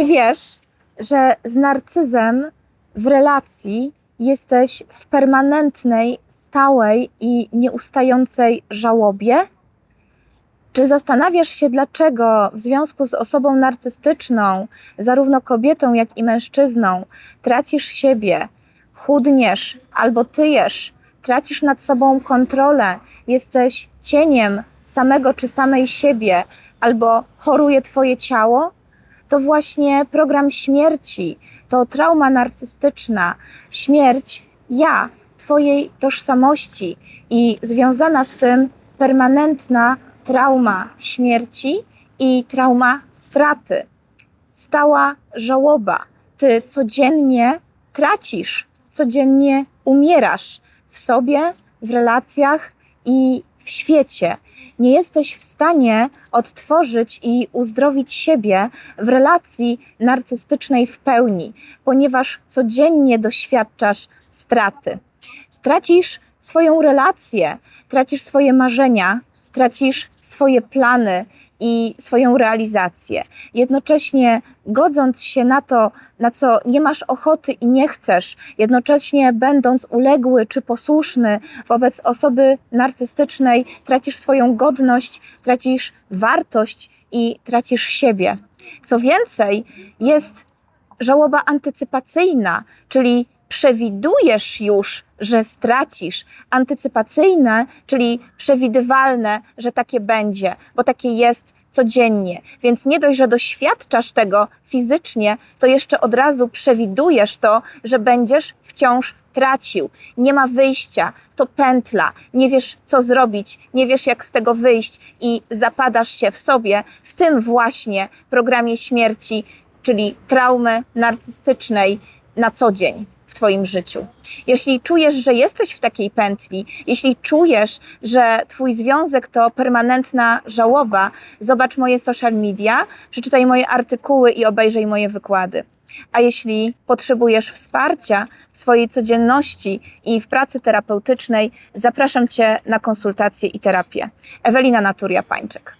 Czy wiesz, że z narcyzem w relacji jesteś w permanentnej, stałej i nieustającej żałobie? Czy zastanawiasz się, dlaczego w związku z osobą narcystyczną, zarówno kobietą, jak i mężczyzną, tracisz siebie, chudniesz albo tyjesz, tracisz nad sobą kontrolę, jesteś cieniem samego czy samej siebie, albo choruje Twoje ciało? To właśnie program śmierci, to trauma narcystyczna, śmierć ja, Twojej tożsamości i związana z tym permanentna trauma śmierci i trauma straty. Stała żałoba. Ty codziennie tracisz, codziennie umierasz w sobie, w relacjach i w świecie. Nie jesteś w stanie odtworzyć i uzdrowić siebie w relacji narcystycznej w pełni, ponieważ codziennie doświadczasz straty. Tracisz swoją relację, tracisz swoje marzenia, tracisz swoje plany i swoją realizację. Jednocześnie godząc się na to, na co nie masz ochoty i nie chcesz, jednocześnie będąc uległy czy posłuszny wobec osoby narcystycznej, tracisz swoją godność, tracisz wartość i tracisz siebie. Co więcej, jest żałoba antycypacyjna, czyli przewidujesz już, że stracisz. Antycypacyjne, czyli przewidywalne, że takie będzie, bo takie jest codziennie. Więc nie dość, że doświadczasz tego fizycznie, to jeszcze od razu przewidujesz to, że będziesz wciąż tracił. Nie ma wyjścia, to pętla, nie wiesz co zrobić, nie wiesz jak z tego wyjść i zapadasz się w sobie w tym właśnie programie śmierci, czyli traumy narcystycznej na co dzień Twoim życiu. Jeśli czujesz, że jesteś w takiej pętli, jeśli czujesz, że Twój związek to permanentna żałoba, zobacz moje social media, przeczytaj moje artykuły i obejrzyj moje wykłady. A jeśli potrzebujesz wsparcia w swojej codzienności i w pracy terapeutycznej, zapraszam Cię na konsultacje i terapię. Ewelina Naturia Pańczyk.